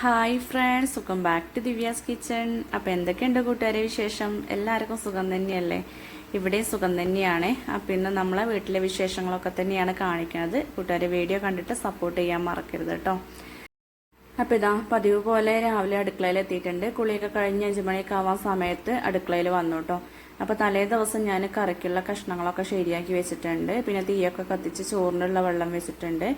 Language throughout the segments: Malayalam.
ഹായ് ഫ്രണ്ട്സ് സുഖം. ബാക്ക് ടു ദിവ്യാസ് കിച്ചൺ അപ്പോൾ എന്തൊക്കെയുണ്ട് കൂട്ടുകാരെ വിശേഷം? എല്ലാവർക്കും സുഖം തന്നെയല്ലേ? ഇവിടെയും സുഖം തന്നെയാണ്. അപ്പം ഇന്ന് നമ്മളെ വീട്ടിലെ വിശേഷങ്ങളൊക്കെ തന്നെയാണ് കാണിക്കുന്നത്. കൂട്ടുകാരെ വീഡിയോ കണ്ടിട്ട് സപ്പോർട്ട് ചെയ്യാൻ മറക്കരുത് കേട്ടോ. അപ്പോൾ ഇതാ പതിവ് പോലെ രാവിലെ അടുക്കളയിൽ എത്തിയിട്ടുണ്ട്. കുളിയൊക്കെ കഴിഞ്ഞ് അഞ്ച് മണിയൊക്കെ ആവാൻ സമയത്ത് അടുക്കളയിൽ വന്നു കേട്ടോ. അപ്പോൾ തലേ ദിവസം ഞാൻ കറിക്കുള്ള കഷ്ണങ്ങളൊക്കെ ശരിയാക്കി വെച്ചിട്ടുണ്ട്. പിന്നെ തീയൊക്കെ കത്തിച്ച് ചോറിനുള്ള വെള്ളം വെച്ചിട്ടുണ്ട്.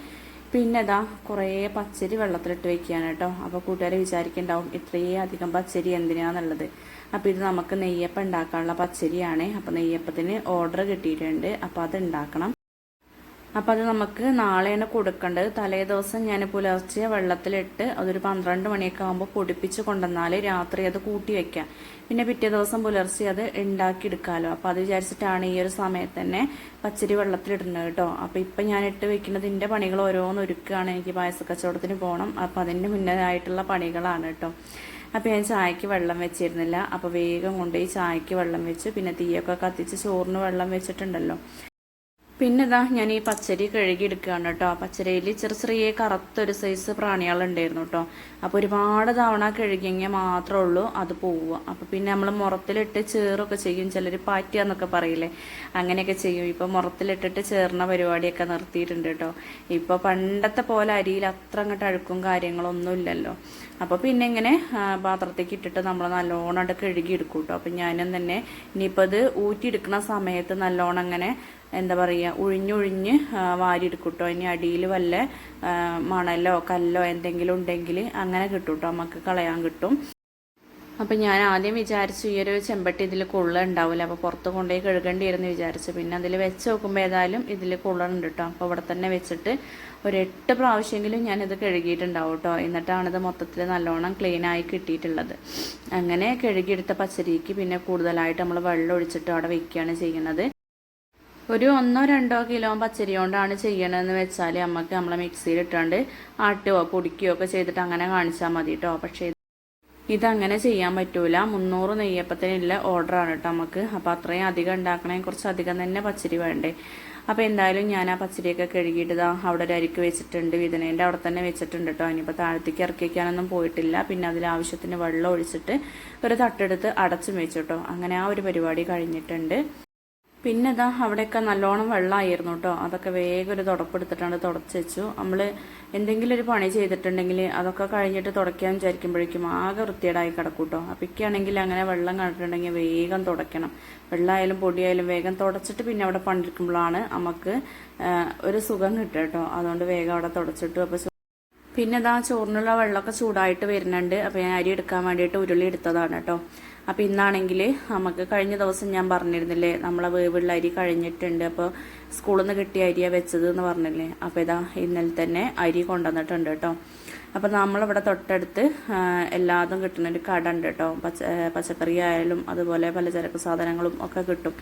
പിന്നെ ഇതാ കുറേ പച്ചരി വെള്ളത്തിലിട്ട് വെക്കുകയാണ് കേട്ടോ. അപ്പോൾ കൂട്ടുകാരെ വിചാരിക്കുന്നുണ്ടാവും ഇത്രയും അധികം പച്ചരി എന്തിനാന്നുള്ളത്. അപ്പോൾ ഇത് നമുക്ക് നെയ്യപ്പം ഉണ്ടാക്കാനുള്ള പച്ചരിയാണ്. അപ്പോൾ നെയ്യപ്പത്തിന് ഓർഡർ കിട്ടിയിട്ടുണ്ട്. അപ്പോൾ അത് ഉണ്ടാക്കണം. അപ്പോൾ അത് നമുക്ക് നാളെയാണ് കൊടുക്കേണ്ടത് തലേ ദിവസം ഞാൻ പുലർച്ചെ വെള്ളത്തിലിട്ട് അതൊരു പന്ത്രണ്ട് മണിയൊക്കെ ആകുമ്പോൾ പൊടിപ്പിച്ച് കൊണ്ടുവന്നാൽ രാത്രി അത് കൂട്ടി വെക്കാം. പിന്നെ പിറ്റേ ദിവസം പുലർച്ചെ അത് ഉണ്ടാക്കിയെടുക്കാമല്ലോ അപ്പോൾ അത് വിചാരിച്ചിട്ടാണ് ഈ ഒരു സമയത്ത് തന്നെ പച്ചരി വെള്ളത്തിലിടുന്നത് കേട്ടോ. അപ്പോൾ ഇപ്പം ഞാൻ ഇട്ട് വെക്കുന്നത് വെക്കുന്നതിന്റെ പണികൾ ഓരോന്ന് ഒരുക്കുകയാണ്. എനിക്ക് പായസ കച്ചവടത്തിന് പോകണം അപ്പോൾ അതിന്റെ മുന്നേതായിട്ടുള്ള പണികളാണ് കേട്ടോ. അപ്പോൾ ഞാൻ ചായക്ക് വെള്ളം വെച്ചിരുന്നില്ല. അപ്പോൾ വേഗം കൊണ്ടുപോയി ചായക്ക് വെള്ളം വെച്ച്. പിന്നെ തീയൊക്കെ കത്തിച്ച് ചോറിന് വെള്ളം വെച്ചിട്ടുണ്ടല്ലോ. പിന്നെ ഇതാ ഞാൻ ഈ പച്ചരി കഴുകി എടുക്കുകയാണ് കേട്ടോ. പച്ചരിയിൽ ചെറിയ ചെറിയ കറുത്തൊരു സൈസ് പ്രാണികളുണ്ടായിരുന്നു കേട്ടോ. അപ്പോൾ ഒരുപാട് തവണ കഴുകിയെങ്കിൽ മാത്രമേ ഉള്ളൂ അത് പോവുക. അപ്പോൾ പിന്നെ നമ്മൾ മുറത്തിലിട്ട് ചേറൊക്കെ ചെയ്യും. ചിലർ പാറ്റുക എന്നൊക്കെ പറയില്ലേ? അങ്ങനെയൊക്കെ ചെയ്യും. ഇപ്പോൾ മുറത്തിലിട്ടിട്ട് ചേർന്ന പരിപാടിയൊക്കെ നിർത്തിയിട്ടുണ്ട് കേട്ടോ. ഇപ്പോൾ പണ്ടത്തെ പോലെ അരിയിൽ അത്ര അങ്ങോട്ട് അഴുക്കും കാര്യങ്ങളൊന്നും ഇല്ലല്ലോ അപ്പോൾ പിന്നെ ഇങ്ങനെ പാത്രത്തേക്ക് ഇട്ടിട്ട് നമ്മൾ നല്ലോണം അത് കഴുകി എടുക്കും കേട്ടോ അപ്പം ഞാനും തന്നെ ഇനിയിപ്പോൾ അത് ഊറ്റിയെടുക്കുന്ന സമയത്ത് നല്ലോണം അങ്ങനെ എന്താ പറയുക ഉഴിഞ്ഞുഴിഞ്ഞ് വാരിയെടുക്കും കേട്ടോ ഇനി അടിയിൽ വല്ല മണലോ കല്ലോ എന്തെങ്കിലും ഉണ്ടെങ്കിൽ അങ്ങനെ കിട്ടും കേട്ടോ നമുക്ക് കളയാൻ കിട്ടും. അപ്പം ഞാൻ ആദ്യം വിചാരിച്ചു ഈ ഒരു ചെമ്പട്ടി ഇതിൽ കുള്ള ഉണ്ടാവില്ല അപ്പോൾ പുറത്ത് കൊണ്ടുപോയി കഴുകേണ്ടിയിരുന്നു വിചാരിച്ചു. പിന്നെ അതിൽ വെച്ച് നോക്കുമ്പോൾ ഏതായാലും ഇതിൽ കുള്ളുണ്ട് കേട്ടോ അപ്പോൾ അവിടെ തന്നെ വെച്ചിട്ട് ഒരു എട്ട് പ്രാവശ്യമെങ്കിലും ഞാനിത് കഴുകിയിട്ടുണ്ടാവും കേട്ടോ എന്നിട്ടാണിത് മൊത്തത്തിൽ നല്ലോണം ക്ലീനായി കിട്ടിയിട്ടുള്ളത്. അങ്ങനെ കഴുകിയെടുത്ത പച്ചരിക്ക് പിന്നെ കൂടുതലായിട്ട് നമ്മൾ വെള്ളം ഒഴിച്ചിട്ട് അവിടെ വയ്ക്കുകയാണ് ചെയ്യുന്നത്. ഒരു ഒന്നോ രണ്ടോ കിലോ പച്ചരി കൊണ്ടാണ് ചെയ്യണമെന്ന് വെച്ചാൽ നമുക്ക് നമ്മളെ മിക്സിയിൽ ഇട്ടാണ്ട് ആട്ടുകയോ പൊടിക്കുകയോ ഒക്കെ ചെയ്തിട്ട് അങ്ങനെ കാണിച്ചാൽ മതി കേട്ടോ പക്ഷേ ഇതങ്ങനെ ചെയ്യാൻ പറ്റൂല. മുന്നൂറ് നെയ്യപ്പത്തിനുള്ള ഓർഡറാണ് കേട്ടോ നമുക്ക് അപ്പോൾ അത്രയും അധികം ഉണ്ടാക്കണേ കുറച്ച് അധികം തന്നെ പച്ചരി വേണ്ടേ. അപ്പോൾ എന്തായാലും ഞാൻ ആ പച്ചരിയൊക്കെ കഴുകിയിട്ട് അവിടെ ഒരു അരിക്ക് വെച്ചിട്ടുണ്ട് വിതനേന്റെ അവിടെ തന്നെ വെച്ചിട്ടുണ്ട് കേട്ടോ ഇനിയിപ്പോൾ താഴത്തേക്ക് ഇറക്കി വയ്ക്കാനൊന്നും പോയിട്ടില്ല. പിന്നെ അതിൽ ആവശ്യത്തിന് വെള്ളം ഒഴിച്ചിട്ട് ഒരു തട്ടെടുത്ത് അടച്ചും വെച്ചു അങ്ങനെ ആ ഒരു പരിപാടി കഴിഞ്ഞിട്ടുണ്ട്. പിന്നെ ഇതാ അവിടെയൊക്കെ നല്ലോണം വെള്ളമായിരുന്നു കേട്ടോ അതൊക്കെ വേഗം ഒരു തുടപ്പെടുത്തിട്ടാണ് തുടച്ച് വെച്ചു. നമ്മൾ എന്തെങ്കിലും ഒരു പണി ചെയ്തിട്ടുണ്ടെങ്കിൽ അതൊക്കെ കഴിഞ്ഞിട്ട് തുടയ്ക്കാൻ വിചാരിക്കുമ്പോഴേക്കും ആകെ വൃത്തിയേടായി കിടക്കും കേട്ടോ അപ്പം ഇക്കാണെങ്കിൽ അങ്ങനെ വെള്ളം കണ്ടിട്ടുണ്ടെങ്കിൽ വേഗം തുടയ്ക്കണം. വെള്ളമായാലും പൊടിയായാലും വേഗം തുടച്ചിട്ട് പിന്നെ അവിടെ പണിയെടുക്കുമ്പോഴാണ് നമുക്ക് ഒരു സുഖം കിട്ടുക കേട്ടോ അതുകൊണ്ട് വേഗം അവിടെ തുടച്ചിട്ടു. അപ്പോൾ പിന്നെ ഇതാ ചോറിനുള്ള വെള്ളമൊക്കെ ചൂടായിട്ട് വരുന്നുണ്ട്. അപ്പോൾ ഞാൻ അരി എടുക്കാൻ വേണ്ടിയിട്ട് ഉരുളി എടുത്തതാണ് കേട്ടോ അപ്പോൾ ഇന്നാണെങ്കിൽ നമുക്ക് കഴിഞ്ഞ ദിവസം ഞാൻ പറഞ്ഞിരുന്നില്ലേ നമ്മളെ വേവുള്ള അരി കഴിഞ്ഞിട്ടുണ്ട്. അപ്പോൾ സ്കൂളിൽ നിന്ന് കിട്ടിയ അരിയാണ് വെച്ചത് എന്ന് പറഞ്ഞില്ലേ? അപ്പോൾ ഇതാ ഇന്നലെ തന്നെ അരി കൊണ്ടുവന്നിട്ടുണ്ട് കേട്ടോ. അപ്പോൾ നമ്മളിവിടെ തൊട്ടടുത്ത് എല്ലാതും കിട്ടുന്നൊരു കട ഉണ്ട് കേട്ടോ. പച്ച പച്ചക്കറി ആയാലും അതുപോലെ പലചരക്ക് സാധനങ്ങളും ഒക്കെ കിട്ടും.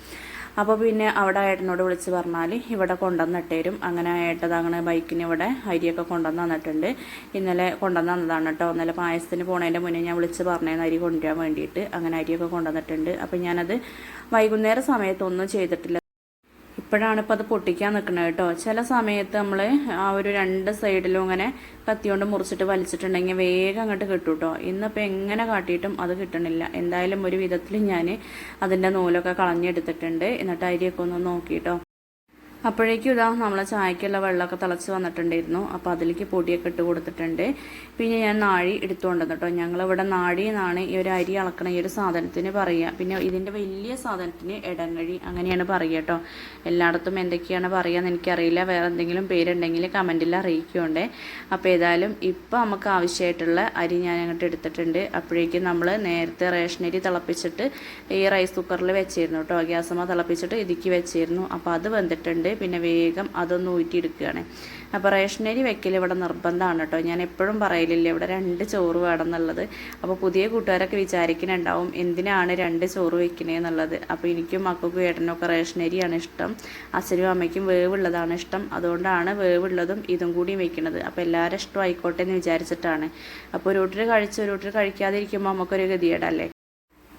അപ്പോൾ പിന്നെ അവിടെ ഏട്ടനോട് വിളിച്ച് പറഞ്ഞാൽ ഇവിടെ കൊണ്ടുവന്നിട്ടേരും. അങ്ങനെ ഏട്ടത് അങ്ങനെ ബൈക്കിന് ഇവിടെ അരിയൊക്കെ കൊണ്ടുവന്ന് തന്നിട്ടുണ്ട്. ഇന്നലെ കൊണ്ടുവന്ന് തന്നതാണ് കേട്ടോ. ഇന്നലെ പായസത്തിന് പോണതിന്റെ മുന്നേ ഞാൻ വിളിച്ച് പറഞ്ഞേന്ന് അരി കൊണ്ടുവരാൻ വേണ്ടിയിട്ട്. അങ്ങനെ അരിയൊക്കെ കൊണ്ടുവന്നിട്ടുണ്ട്. അപ്പോൾ ഞാനത് വൈകുന്നേര സമയത്തൊന്നും ചെയ്തിട്ടില്ല. ഇപ്പോഴാണ് ഇപ്പോൾ അത് പൊട്ടിക്കാൻ നിൽക്കുന്നത് കേട്ടോ. ചില സമയത്ത് നമ്മൾ ആ ഒരു രണ്ട് സൈഡിലും ഇങ്ങനെ കത്തിയോണ്ട് മുറിച്ചിട്ട് വലിച്ചിട്ടുണ്ടെങ്കിൽ വേഗം അങ്ങോട്ട് കിട്ടും കേട്ടോ. ഇന്നിപ്പോൾ എങ്ങനെ കാട്ടിയിട്ടും അത് കിട്ടണില്ല. എന്തായാലും ഒരു വിധത്തിൽ ഞാൻ അതിന്റെ നൂലൊക്കെ കളഞ്ഞെടുത്തിട്ടുണ്ട്. എന്നിട്ട് അരിയൊക്കെ ഒന്ന് നോക്കിയിട്ടോ അപ്പോഴേക്കും ഇതാ നമ്മളെ ചായക്കുള്ള വെള്ളമൊക്കെ തിളച്ച് വന്നിട്ടുണ്ടായിരുന്നു. അപ്പോൾ അതിലേക്ക് പൊടിയൊക്കെ ഇട്ട് കൊടുത്തിട്ടുണ്ട്. പിന്നെ ഞാൻ നാഴി എടുത്തുകൊണ്ട് കേട്ടോ. ഞങ്ങളിവിടെ നാഴി എന്നാണ് ഈ ഒരു അരി അളക്കണ ഈ ഒരു സാധനത്തിന് പറയുക. പിന്നെ ഇതിന്റെ വലിയ സാധനത്തിന് ഇടങ്ങഴി അങ്ങനെയാണ് പറയുക കേട്ടോ. എല്ലായിടത്തും എന്തൊക്കെയാണ് പറയുക എനിക്കറിയില്ല. വേറെ എന്തെങ്കിലും പേരുണ്ടെങ്കിൽ കമന്റിൽ അറിയിക്കുകയുണ്ട് അപ്പോൾ ഏതായാലും ഇപ്പോൾ നമുക്ക് ആവശ്യമായിട്ടുള്ള അരി ഞാൻ അങ്ങോട്ട് എടുത്തിട്ടുണ്ട്. അപ്പോഴേക്കും നമ്മൾ നേരത്തെ റേഷനരി തിളപ്പിച്ചിട്ട് ഈ റൈസ് കുക്കറിൽ വെച്ചിരുന്നു കേട്ടോ. ഗ്യാസമ്മ തിളപ്പിച്ചിട്ട് ഇതിക്ക് വെച്ചിരുന്നു. അപ്പോൾ അത് വെന്തിട്ടുണ്ട്. പിന്നെ വേഗം അതൊന്ന് ഊറ്റിയെടുക്കുകയാണ്. അപ്പോൾ റേഷനരി വെക്കൽ ഇവിടെ നിർബന്ധമാണ് കേട്ടോ. ഞാൻ എപ്പോഴും പറയലില്ല ഇവിടെ രണ്ട് ചോറ് വേണം എന്നുള്ളത് അപ്പോൾ പുതിയ കൂട്ടുകാരൊക്കെ വിചാരിക്കുന്നുണ്ടാവും എന്തിനാണ് രണ്ട് ചോറ് വെക്കണേ എന്നുള്ളത്. അപ്പോൾ എനിക്കും മക്കൾക്കും ഏട്ടനൊക്കെ റേഷനരിയാണ് ഇഷ്ടം. അച്ഛനും അമ്മയ്ക്കും വേവുള്ളതാണ് ഇഷ്ടം. അതുകൊണ്ടാണ് വേവുള്ളതും ഇതും കൂടി വെക്കുന്നത് അപ്പോൾ എല്ലാവരും ഇഷ്ടം ആയിക്കോട്ടെ എന്ന് വിചാരിച്ചിട്ടാണ്. അപ്പോൾ ഒരു കൂട്ടർ കഴിച്ച് ഒരു കൂട്ടർ കഴിക്കാതിരിക്കുമ്പോൾ നമുക്കൊരു ഗതികേടല്ലേ?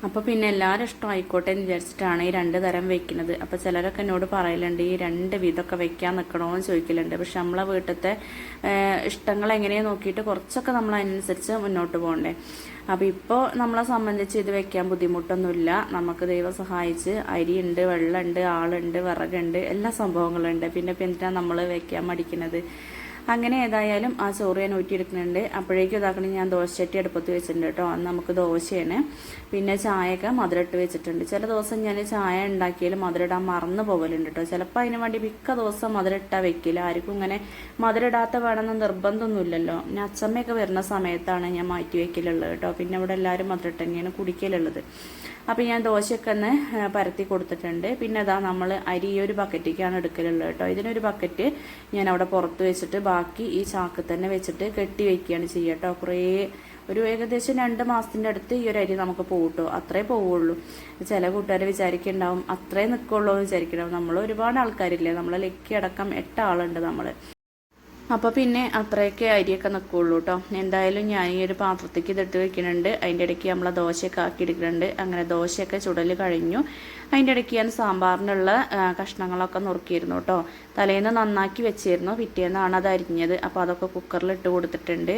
അപ്പോൾ പിന്നെ എല്ലാവരും ഇഷ്ടം ആയിക്കോട്ടെ എന്ന് വിചാരിച്ചിട്ടാണ് ഈ രണ്ട് തരം വെക്കുന്നത്. അപ്പോൾ ചിലരൊക്കെ എന്നോട് പറയലുണ്ട് ഈ രണ്ട് വിധമൊക്കെ വെക്കാൻ നിൽക്കണമെന്ന് ചോദിക്കലുണ്ട്. പക്ഷെ നമ്മളെ വീട്ടിലത്തെ ഇഷ്ടങ്ങൾ എങ്ങനെയാണ് നോക്കിയിട്ട് കുറച്ചൊക്കെ നമ്മൾ അതിനനുസരിച്ച് മുന്നോട്ട് പോകണ്ടേ. അപ്പോൾ ഇപ്പോൾ നമ്മളെ സംബന്ധിച്ച് ഇത് വെക്കാൻ ബുദ്ധിമുട്ടൊന്നുമില്ല. നമുക്ക് ദൈവം സഹായിച്ച് അരിയുണ്ട് വെള്ളമുണ്ട് ആളുണ്ട് വിറകുണ്ട് എല്ലാ സംഭവങ്ങളുണ്ട്. പിന്നെ ഇപ്പം എന്തിനാണ് നമ്മൾ വെക്കാൻ മടിക്കുന്നത്? അങ്ങനെ ഏതായാലും ആ ചോറ് ഞാൻ ഊറ്റിയെടുക്കുന്നുണ്ട്. അപ്പോഴേക്കും ഇതാക്കണം ഞാൻ ദോശച്ചട്ടി അടുപ്പത്ത് വെച്ചിട്ടുണ്ട് കേട്ടോ. അന്ന് നമുക്ക് ദോശയാണ്. പിന്നെ ചായയൊക്കെ മധുരട്ട് വെച്ചിട്ടുണ്ട്. ചില ദിവസം ഞാൻ ചായ ഉണ്ടാക്കിയാൽ മധുരം ഇടാൻ മറന്നു പോകലുണ്ട് കേട്ടോ. ചിലപ്പോൾ അതിന് വേണ്ടി മിക്ക ദിവസം മധുരം ഇട്ടാൽ വെക്കില്ല ആർക്കും ഇങ്ങനെ മധുരം ഇടാത്ത വേണമെന്ന് നിർബന്ധമൊന്നുമില്ലല്ലോ. ഞാൻ അച്ചമ്മയൊക്കെ വരുന്ന സമയത്താണ് ഞാൻ മാറ്റി വെക്കലുള്ളത് കേട്ടോ. പിന്നെ ഇവിടെ എല്ലാവരും മധുരട്ട് തന്നെയാണ് കുടിക്കലുള്ളത്. അപ്പോൾ ഞാൻ ദോശയൊക്കെ ഒന്ന് പരത്തി കൊടുത്തിട്ടുണ്ട്. പിന്നെ അതാ നമ്മൾ അരി ഈ ഒരു ബക്കറ്റിലേക്കാണ് എടുക്കലുള്ളത് കേട്ടോ. ഇതിനൊരു ബക്കറ്റ് ഞാൻ അവിടെ പുറത്ത് വെച്ചിട്ട് ബാക്കി ഈ ചാക്ക് തന്നെ വെച്ചിട്ട് കെട്ടി വയ്ക്കുകയാണ് ചെയ്യുക കേട്ടോ. കുറേ ഒരു ഏകദേശം രണ്ട് മാസത്തിന്റെ അടുത്ത് ഈ ഒരു അരി നമുക്ക് പോകട്ടോ അത്രേ പോവുള്ളൂ. ചില കൂട്ടുകാർ വിചാരിക്കുന്നുണ്ടാവും അത്രേ നിൽക്കുള്ളൂ എന്ന് വിചാരിക്കണം നമ്മൾ ഒരുപാട് ആൾക്കാരില്ലേ? നമ്മളെ ലക്കി അടക്കം എട്ട് ആളുണ്ട് നമ്മൾ അപ്പോൾ പിന്നെ അത്രയൊക്കെ അരിയൊക്കെ നിൽക്കുള്ളൂ കേട്ടോ എന്തായാലും ഞാൻ ഈ ഒരു പാത്രത്തേക്ക് ഇതിട്ട് വെക്കുന്നുണ്ട് അതിന്റെ ഇടയ്ക്ക് നമ്മൾ ദോശയൊക്കെ ആക്കി എടുക്കുന്നുണ്ട് അങ്ങനെ ദോശയൊക്കെ ചുടൽ കഴിഞ്ഞു. അതിന്റെ ഇടയ്ക്ക് ഞാൻ സാമ്പാറിനുള്ള കഷ്ണങ്ങളൊക്കെ നുറുക്കിയിരുന്നു കേട്ടോ തലേന്ന് നന്നാക്കി വെച്ചിരുന്നു. പിറ്റേന്നാണ് അത് അരിഞ്ഞത്. അപ്പോൾ അതൊക്കെ കുക്കറിൽ ഇട്ട് കൊടുത്തിട്ടുണ്ട്.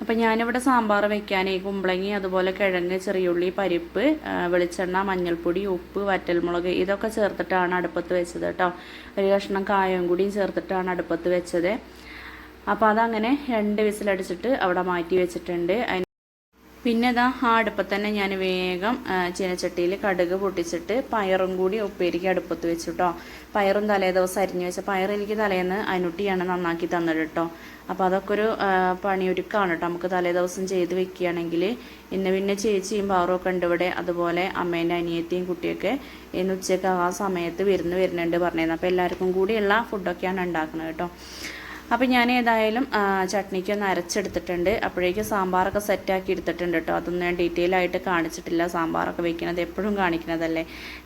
അപ്പം ഞാനിവിടെ സാമ്പാർ വെക്കാനേ കുമ്പളങ്ങി അതുപോലെ കിഴങ്ങ് ചെറിയുള്ളി പരിപ്പ് വെളിച്ചെണ്ണ മഞ്ഞൾപ്പൊടി ഉപ്പ് വറ്റൽമുളക് ഇതൊക്കെ ചേർത്തിട്ടാണ് അടുപ്പത്ത് വെച്ചത് കേട്ടോ ഒരു കഷ്ണം കായം കൂടിയും ചേർത്തിട്ടാണ് അടുപ്പത്ത് വെച്ചത്. അപ്പോൾ അതങ്ങനെ രണ്ട് വിസിലടിച്ചിട്ട് അവിടെ മാറ്റി വെച്ചിട്ടുണ്ട്. പിന്നെ ഇതാ ആ അടുപ്പത്ത് തന്നെ ഞാൻ വേഗം ചീനച്ചട്ടിയിൽ കടുക് പൊട്ടിച്ചിട്ട് പയറും കൂടി ഉപ്പേരിക്ക് അടുപ്പത്ത് വെച്ചു കേട്ടോ പയറും തലേ ദിവസം അരിഞ്ഞു വെച്ച പയർ എനിക്ക് തലേന്ന് അനുട്ടിയാണ് നന്നാക്കി തന്നത് കേട്ടോ അപ്പോൾ അതൊക്കെ ഒരു പണിയൊരുക്കാണ് കേട്ടോ നമുക്ക് തലേ ദിവസം ചെയ്ത് വെക്കുകയാണെങ്കിൽ ഇന്ന് പിന്നെ ചേച്ചിയും പാറും ഒക്കെ ഉണ്ട് ഇവിടെ. അതുപോലെ അമ്മേന്റെ അനിയത്തിയും കുട്ടിയൊക്കെ ഇന്ന് ഉച്ചയ്ക്ക് ആ സമയത്ത് വിരുന്ന് വരുന്നുണ്ട് പറഞ്ഞിരുന്നു. അപ്പോൾ എല്ലാവർക്കും കൂടിയുള്ള ഫുഡൊക്കെയാണ് ഉണ്ടാക്കുന്നത് കേട്ടോ അപ്പം ഞാൻ ഏതായാലും ചട്നിക്ക് ഒന്ന് അരച്ചെടുത്തിട്ടുണ്ട്. അപ്പോഴേക്കും സാമ്പാറൊക്കെ സെറ്റാക്കി എടുത്തിട്ടുണ്ട് കേട്ടോ അതൊന്നും ഞാൻ ഡീറ്റെയിൽ ആയിട്ട് കാണിച്ചിട്ടില്ല. സാമ്പാറൊക്കെ വെക്കുന്നത് എപ്പോഴും കാണിക്കുന്നതല്ലേ.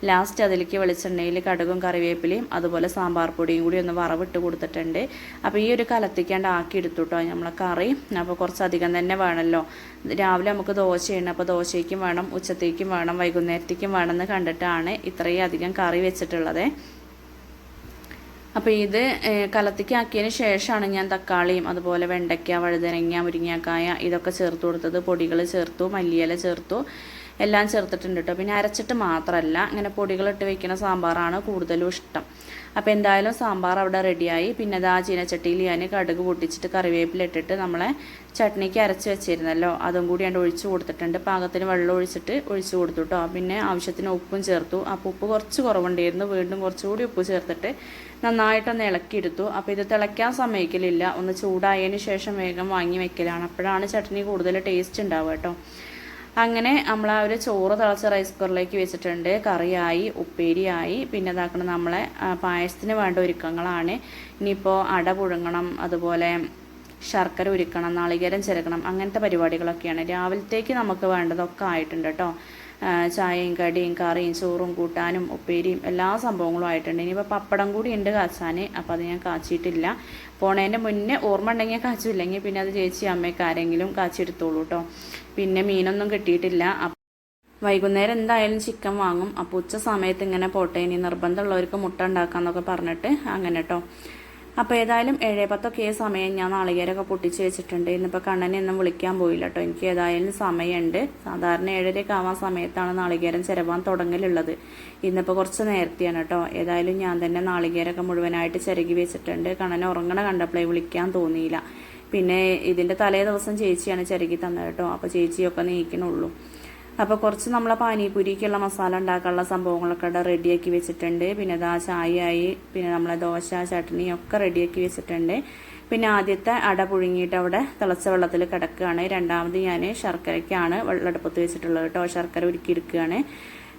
ലാസ്റ്റ് അതിലേക്ക് വെളിച്ചെണ്ണയിൽ കടുകും കറിവേപ്പിലയും അതുപോലെ സാമ്പാർ പൊടിയും കൂടി ഒന്ന് വറവിട്ട് കൊടുത്തിട്ടുണ്ട്. അപ്പോൾ ഈ ഒരു കലത്തിക്കാണ്ട് ആക്കി എടുത്തു കേട്ടോ നമ്മളെ കറി. അപ്പോൾ കുറച്ചധികം തന്നെ വേണമല്ലോ രാവിലെ നമുക്ക് ദോശയാണ്. അപ്പോൾ ദോശയ്ക്കും വേണം ഉച്ചത്തേക്കും വേണം വൈകുന്നേരത്തേക്കും വേണമെന്ന് കണ്ടിട്ടാണ് ഇത്രയും അധികം കറി വെച്ചിട്ടുള്ളത്. അപ്പോൾ ഇത് കലത്തിക്ക് ആക്കിയതിന് ശേഷമാണ് ഞാൻ തക്കാളിയും അതുപോലെ വെണ്ടയ്ക്ക വഴുതനങ്ങ മുരിങ്ങക്കായ ഇതൊക്കെ ചേർത്ത് കൊടുത്തത്. പൊടികൾ ചേർത്തു മല്ലിയില ചേർത്തു എല്ലാം ചേർത്തിട്ടുണ്ട് കേട്ടോ പിന്നെ അരച്ചിട്ട് മാത്രമല്ല ഇങ്ങനെ പൊടികളിട്ട് വെക്കുന്ന സാമ്പാറാണ് കൂടുതലും ഇഷ്ടം. അപ്പോൾ എന്തായാലും സാമ്പാർ അവിടെ റെഡിയായി. പിന്നെ അത് ആ ചീനച്ചട്ടിയിൽ ഞാൻ കടുക് പൊട്ടിച്ചിട്ട് കറിവേപ്പില ഇട്ടിട്ട് നമ്മളെ ചട്നിക്ക് അരച്ച് വെച്ചിരുന്നല്ലോ. അതും കൂടി ഞാൻ ഒഴിച്ചു കൊടുത്തിട്ടുണ്ട്. പാകത്തിന് വെള്ളം ഒഴിച്ചിട്ട് ഒഴിച്ചു കൊടുത്തു കേട്ടോ പിന്നെ ആവശ്യത്തിന് ഉപ്പും ചേർത്തു. അപ്പോൾ ഉപ്പ് കുറച്ച് കുറവുണ്ടായിരുന്നു. വീണ്ടും കുറച്ചുകൂടി ഉപ്പ് ചേർത്തിട്ട് നന്നായിട്ടൊന്ന് ഇളക്കിയെടുത്തു. അപ്പോൾ ഇത് തിളയ്ക്കാൻ സമയക്കലില്ല ഒന്ന് ചൂടായതിന് ശേഷം വേഗം വാങ്ങി വെക്കലാണ്. അപ്പോഴാണ് ചട്നി കൂടുതൽ ടേസ്റ്റ് ഉണ്ടാവുക കേട്ടോ അങ്ങനെ നമ്മൾ ആ ഒരു ചോറ് തിളച്ച റൈസ് കുക്കറിലേക്ക് വെച്ചിട്ടുണ്ട്. കറിയായി ഉപ്പേരിയായി. പിന്നെ ഇതാക്കണം നമ്മളെ പായസത്തിന് വേണ്ട ഒരുക്കങ്ങളാണ്. ഇനിയിപ്പോൾ അട പുഴുങ്ങണം അതുപോലെ ശർക്കര ഉരുക്കണം നാളികേരം ചെറുക്കണം അങ്ങനത്തെ പരിപാടികളൊക്കെയാണ്. രാവിലത്തേക്ക് നമുക്ക് വേണ്ടതൊക്കെ ആയിട്ടുണ്ട് കേട്ടോ ചായയും കടിയും കറിയും ചോറും കൂട്ടാനും ഉപ്പേരിയും എല്ലാ സംഭവങ്ങളും ആയിട്ടുണ്ട്. ഇനിയിപ്പോൾ പപ്പടം കൂടി ഉണ്ട് കാച്ചാൻ അപ്പോൾ അത് ഞാൻ കാച്ചിയിട്ടില്ല. പോണേന്റെ മുന്നേ ഓർമ്മ ഉണ്ടെങ്കിൽ കാച്ചില്ലെങ്കിൽ പിന്നെ അത് ചേച്ചി അമ്മയ്ക്ക് ആരെങ്കിലും കാച്ചെടുത്തോളൂ കേട്ടോ പിന്നെ മീനൊന്നും കിട്ടിയിട്ടില്ല. വൈകുന്നേരം എന്തായാലും ചിക്കൻ വാങ്ങും. അപ്പോൾ ഉച്ച സമയത്ത് ഇങ്ങനെ പോട്ടെ. ഇനി നിർബന്ധമുള്ളവർക്ക് മുട്ട ഉണ്ടാക്കാന്നൊക്കെ പറഞ്ഞിട്ട് അങ്ങനെ കേട്ടോ അപ്പോൾ ഏതായാലും ഏഴേ പത്തൊക്കെ സമയം ഞാൻ നാളികേരമൊക്കെ പൊട്ടിച്ച് വെച്ചിട്ടുണ്ട്. ഇന്നിപ്പോൾ കണ്ണനെ ഒന്നും വിളിക്കാൻ പോയില്ല കേട്ടോ എനിക്ക് ഏതായാലും സമയമുണ്ട് സാധാരണ ഏഴരയൊക്കെ ആവാൻ സമയത്താണ് നാളികേരം ചിരവാൻ തുടങ്ങലുള്ളത്. ഇന്നിപ്പോൾ കുറച്ച് നേരത്തെയാണ് കേട്ടോ ഏതായാലും ഞാൻ തന്നെ നാളികേരമൊക്കെ മുഴുവനായിട്ട് ചിരകി വെച്ചിട്ടുണ്ട്. കണ്ണനെ ഉറങ്ങണ കണ്ടപ്പോഴേ വിളിക്കാൻ തോന്നിയില്ല. പിന്നെ ഇതിന്റെ തലേ ദിവസം ചേച്ചിയാണ് ചിരകി തന്നത് കേട്ടോ അപ്പോൾ ചേച്ചിയൊക്കെ നീക്കണുള്ളൂ. അപ്പോൾ കുറച്ച് നമ്മളെ പാനിപൂരിക്കുള്ള മസാല ഉണ്ടാക്കാനുള്ള സംഭവങ്ങളൊക്കെ ഇവിടെ റെഡിയാക്കി വെച്ചിട്ടുണ്ട്. പിന്നെ ഇതാ ചായയായി പിന്നെ നമ്മളെ ദോശ ചട്നി ഒക്കെ റെഡിയാക്കി വെച്ചിട്ടുണ്ട്. പിന്നെ ആദ്യത്തെ അട പുഴുങ്ങിയിട്ട് അവിടെ തിളച്ച വെള്ളത്തിൽ കിടക്കുകയാണ്. രണ്ടാമത് ഞാൻ ശർക്കരയ്ക്കാണ് വെള്ളടുപ്പത്ത് വെച്ചിട്ടുള്ളത് കേട്ടോ. ശർക്കര ഉരുക്കിയെടുക്കുകയാണ്.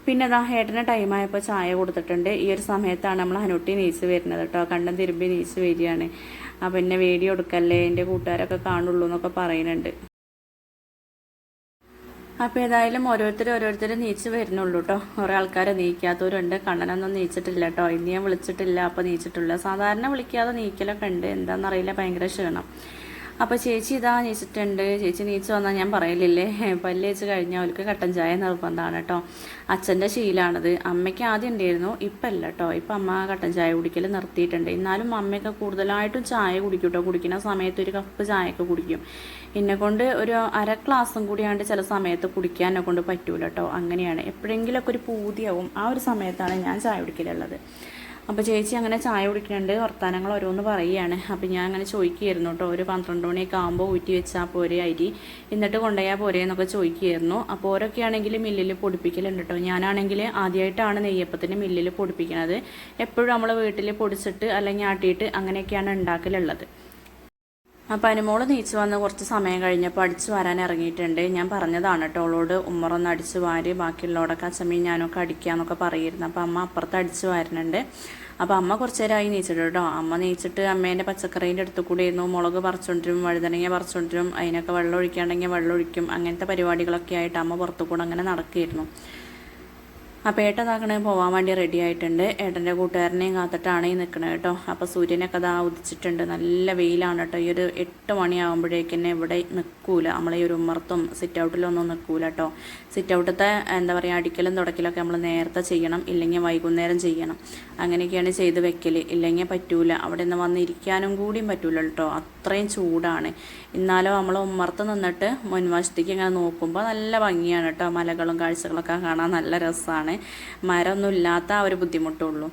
പിന്നെ അതാ ഏട്ടന് ടൈമായപ്പോൾ ചായ കൊടുത്തിട്ടുണ്ട്. ഈ ഒരു സമയത്താണ് നമ്മൾ ഹനുട്ടി നീച്ച് വരുന്നത് കേട്ടോ. കണ്ടും തിരുമ്പി നീച്ച് വരികയാണ്. അപ്പം എന്നെ വേടി കൊടുക്കല്ലേ എന്റെ കൂട്ടുകാരൊക്കെ കാണുള്ളൂ എന്നൊക്കെ പറയുന്നുണ്ട്. അപ്പോൾ ഏതായാലും ഓരോരുത്തർ ഓരോരുത്തർ നീച്ച് വരുന്നുള്ളൂ കേട്ടോ കുറേ ആൾക്കാരെ നീക്കാത്തവരുണ്ട്. കണ്ണനൊന്നും നീച്ചിട്ടില്ല കേട്ടോ ഇന്ന് ഞാൻ വിളിച്ചിട്ടില്ല. അപ്പോൾ നീച്ചിട്ടുള്ള. സാധാരണ വിളിക്കാതെ നീക്കലൊക്കെ ഉണ്ട്. എന്താണെന്നറിയില്ല ഭയങ്കര ക്ഷീണം. അപ്പോൾ ചേച്ചി ഇതാ നീച്ചിട്ടുണ്ട്. ചേച്ചി നീച്ച് വന്നാൽ ഞാൻ പറയലില്ലേ? പല്ല് വെച്ച് കഴിഞ്ഞാൽ അവർക്ക് കട്ടൻ ചായ നിർബന്ധമാണ് കേട്ടോ. അച്ഛന്റെ ശീലമാണത് അമ്മയ്ക്ക് ആദ്യം ഉണ്ടായിരുന്നു ഇപ്പം അല്ല കേട്ടോ. ഇപ്പം അമ്മ കട്ടൻ ചായ കുടിക്കൽ നിർത്തിയിട്ടുണ്ട്. എന്നാലും അമ്മയൊക്കെ കൂടുതലായിട്ടും ചായ കുടിക്കും കേട്ടോ കുടിക്കുന്ന സമയത്ത് ഒരു കപ്പ് ചായയൊക്കെ കുടിക്കും. എന്നെ കൊണ്ട് ഒരു അര ഗ്ലാസും കൂടിയാണ്ട് ചില സമയത്ത് കുടിക്കാൻ എന്നെ കൊണ്ട് പറ്റൂല കേട്ടോ. അങ്ങനെയാണ്. എപ്പോഴെങ്കിലൊക്കെ ഒരു പൂതിയാവും. ആ ഒരു സമയത്താണ് ഞാൻ ചായ കുടിക്കലുള്ളത്. അപ്പോൾ ചേച്ചി അങ്ങനെ ചായ കുടിക്കുന്നുണ്ട് വർത്തമാനങ്ങൾ ഓരോന്ന് പറയുകയാണ്. അപ്പോൾ ഞാൻ അങ്ങനെ ചോദിക്കുകയായിരുന്നു കേട്ടോ ഒരു പന്ത്രണ്ട് മണിയൊക്കെ ആകുമ്പോൾ ഊറ്റി വെച്ചാൽ പോരെ അരി എന്നിട്ട് കൊണ്ടുപോയാൽ പോരെ എന്നൊക്കെ ചോദിക്കുകയായിരുന്നു. അപ്പോൾ ഓരോക്കെ ആണെങ്കിൽ മില്ലിൽ പൊടിപ്പിക്കലുണ്ട് കേട്ടോ. ഞാനാണെങ്കിൽ ആദ്യമായിട്ടാണ് നെയ്യപ്പത്തിന് മില്ലിൽ പൊടിപ്പിക്കുന്നത് എപ്പോഴും നമ്മൾ വീട്ടിൽ പൊടിച്ചിട്ട് അല്ലെങ്കിൽ ആട്ടിയിട്ട് അങ്ങനെയൊക്കെയാണ് ഉണ്ടാക്കലുള്ളത്. അപ്പം അനുമോൾ നീച്ചു വന്ന് കുറച്ച് സമയം കഴിഞ്ഞപ്പോൾ അടിച്ചു വരാൻ ഇറങ്ങിയിട്ടുണ്ട്. ഞാൻ പറഞ്ഞതാണ് കേട്ടോ അവളോട് ഉമ്മറൊന്ന് അടിച്ചു വാരി ബാക്കിയുള്ളവടൊക്കെ അച്ഛമ്മയും ഞാനൊക്കെ അടിക്കാന്നൊക്കെ പറയുന്നു അപ്പം അമ്മ അപ്പുറത്ത് അടിച്ചു വാരുന്നുണ്ട്. അപ്പം അമ്മ കുറച്ച് നേരമായി നീച്ചിട്ട് കേട്ടോ. അമ്മ നീച്ചിട്ട് അമ്മേന്റെ പച്ചക്കറീന്റെ അടുത്ത് കൂടെ ഇരുന്നു മുളക് പറിച്ചുകൊണ്ടിരും വഴുതനങ്ങ പറിച്ചുകൊണ്ടിരും അതിനൊക്കെ വെള്ളം ഒഴിക്കുകയാണെങ്കിൽ വെള്ളം ഒഴിക്കും. അങ്ങനത്തെ പരിപാടികളൊക്കെ ആയിട്ട് അമ്മ പുറത്തു കൂടെ അങ്ങനെ നടക്കുകയായിരുന്നു. അപ്പോൾ ഏട്ടതാക്കണേ പോകാൻ വേണ്ടി റെഡി ആയിട്ടുണ്ട്. ഏട്ടന്റെ കൂട്ടുകാരനെയും കാത്തിട്ടാണ് ഈ നിൽക്കണത് കേട്ടോ. അപ്പോൾ സൂര്യനൊക്കെ അതാ ഉദിച്ചിട്ടുണ്ട്. നല്ല വെയിലാണ് കേട്ടോ. ഈ ഒരു എട്ട് മണിയാകുമ്പോഴേക്കന്നെ ഇവിടെ നിൽക്കൂല നമ്മളെ ഈ ഒരു ഉമ്മർത്തും സിറ്റ് ഔട്ടിലൊന്നും നിൽക്കൂല കേട്ടോ. സിറ്റ് ഔട്ടത്തെ എന്താ പറയുക അടിക്കലും തുടക്കലൊക്കെ നമ്മൾ നേരത്തെ ചെയ്യണം. ഇല്ലെങ്കിൽ വൈകുന്നേരം ചെയ്യണം. അങ്ങനെയൊക്കെയാണ് ചെയ്ത് വെക്കൽ ഇല്ലെങ്കിൽ പറ്റൂല. അവിടെ നിന്ന് വന്നിരിക്കാനും കൂടിയും പറ്റൂല കേട്ടോ. അത്രയും ചൂടാണ്. എന്നാലും നമ്മൾ ഉമ്മർത്ത് നിന്നിട്ട് മുൻവശത്തേക്ക് ഇങ്ങനെ നോക്കുമ്പോൾ നല്ല ഭംഗിയാണ് കേട്ടോ. മലകളും കാഴ്ചകളൊക്കെ കാണാൻ നല്ല രസമാണ് മരമൊന്നും ഇല്ലാത്ത ആ ഒരു ബുദ്ധിമുട്ടുള്ളൂ